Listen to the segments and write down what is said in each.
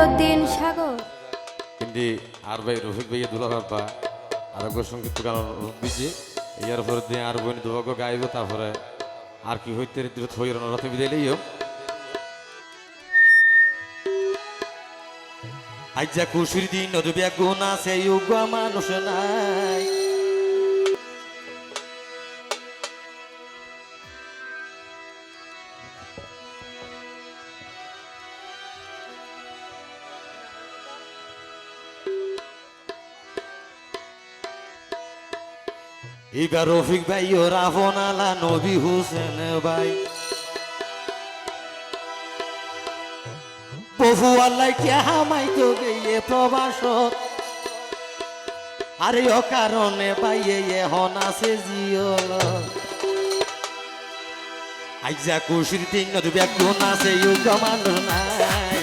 মইনুদ্দিন সাগর। কিন্তু আর ভাই রফিক ভাইয়া দুলার বা আর একবার সংগীত গান দিয়েছে ইয়ার পরে দিয়ে আর বইনি দুভাগ্য গাইব, তারপরে আর কি হইতে দ্রুত হই রথে বিদায় লইও। আজ্জা দিন, নদী গুণ আছে যোগ্য মানুষ নাই। এবার রফিক ভাই ও রাফন আলা নবী হুসেন ভাই। বহু আল্লাহ কে হামাই তো গিয়ে প্রবাস আরে ও কারণে বাইয়ে এখন আছে জিয়ল আইজা কুশির দিন, নদী ব্যাগুন আছে ইউগ মানুষ নাই।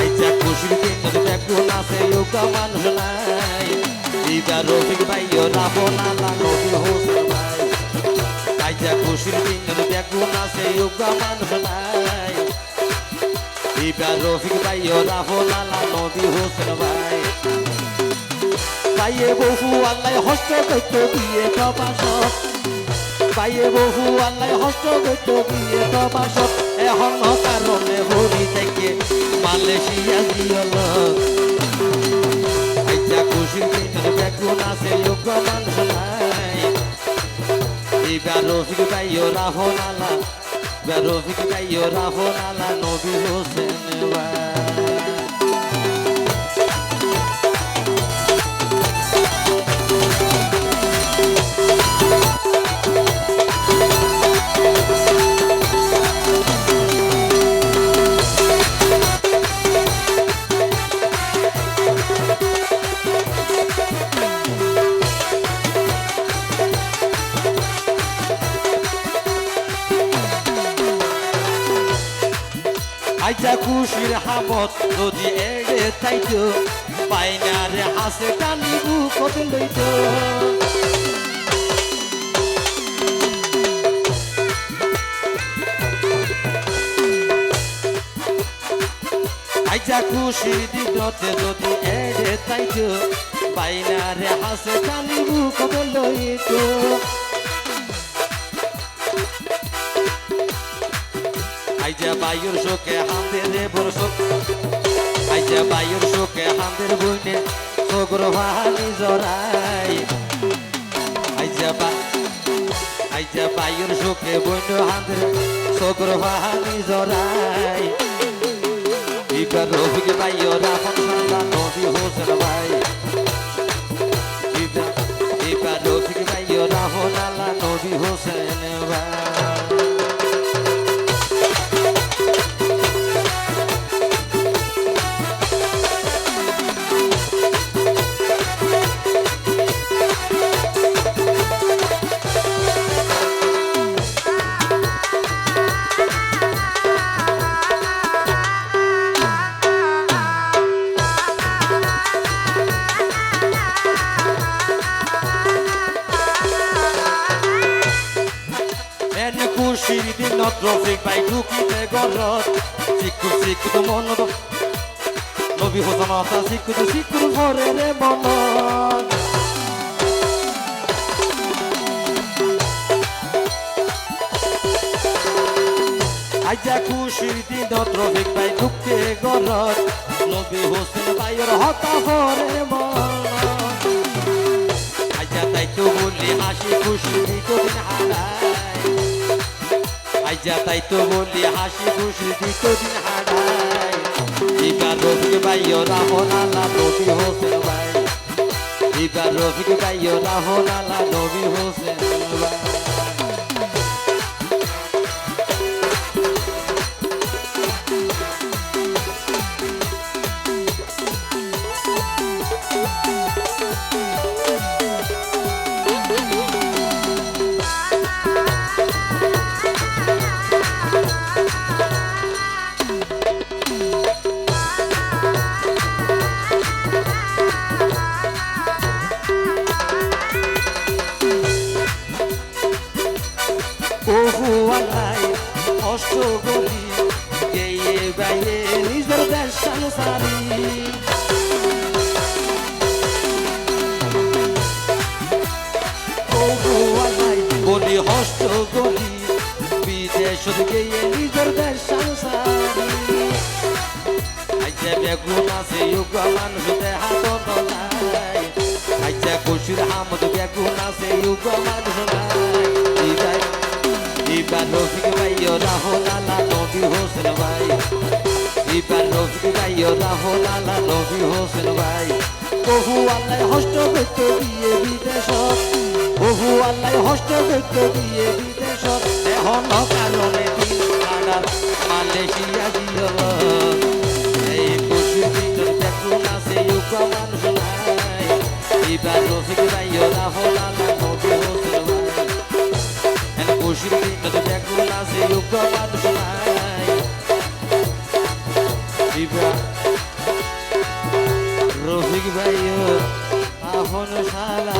আইজা কুশির দিন, নদী ব্যাগুন আছে ইউগ মানুষ নাই। এইবার রফিক ভাই ও আলা নবী হোসেন ভাই আইজা কুশির দিন নদী ব্যাগুন আছে ইউগ মানুষ নাই। এইবার রফিক ভাই ও আলা নবী হোসেন ভাই পাইয়ে বহু আল্লাহ হস্ত দৈত্য দিয়ে প্রবাস পাইয়ে বহু আল্লাহ হস্ত দৈত্য দিয়ে প্রবাস এখন কারণে ভরি থেকে মালয়েশিয়া দিয়ল বেগুন আছে মানুষ নাই এইবার রফিক ভাইও রাহন আলা এবার রফিক ভাইও রাহন আলা নবী হোসেন ভাই আইজা খুশির হামত যদি এড়ে তাইতো পাইনারে হাসে টানিবু কত লইত। আইজা খুশির দিনতে যদি এড়ে তাইতো পাইনারে হাসে টানিবু কত লইত। আইজা বায়ুর শোকে হামদের রে বড় শোক। আইজা বায়ুর শোকে হামদের বইনে সগর ভানি জরাই আইজা বা আইজা বায়ুর শোকে বইন হামদের সগর ভানি জরাই এবার রফিক বাইয় রামন সান্দা নবী হোসেন ভাই। এবার রফিক বাইয় রাহন আল্লাহ নবী হোসেন ভাই। এনে খুশির দিন ট্রফিক পাই ঢুকিতে গরত চিকু চিকু তো মন নবী হোসেন আসা চিকু তো চিকু ভরে রে মন আইজা খুশির দিন ট্রফিক পাই ঢুকতে গরত নবী হোসেন পাইয়ের হতা ভরে মন আইজা তাই তো বললি হাসি খুশি দিন হারায়। আইজা, তাই তো বলি হাসি খুশি দিন হাডাই এবার রফিক ভাইও রাহন আলা, নবী হোসেন ভাই। এবার রফিক ভাইও রাহন আলা, নবী হোসেন ভাই। আইজা বেগুন আছে যুগ মানুষ হাত নাই আইজা খুশির হামদ বেগুন আছে যুগ মানুষ নাই। ইবাই ইবার রফিক ভাই ও রাহুল নবী হোসেন ভাই। ইবার রফিক ভাই ও রাহুল আলা, নবী হোসেন ভাই। বহু আল্লাহ হস্ত ব্যক্ত দিয়ে বিদেশত বহু আল্লাহ হস্ত ব্যক্ত দিয়ে বিদেশত এখন কারণে দিন মালয়েশিয়া গিয়ে মানুষ নাই এবার রফিক ভাই ও রাহুল আলা নবী যুগ মানুষ নাই এবার রফিক ভাই আহন শালা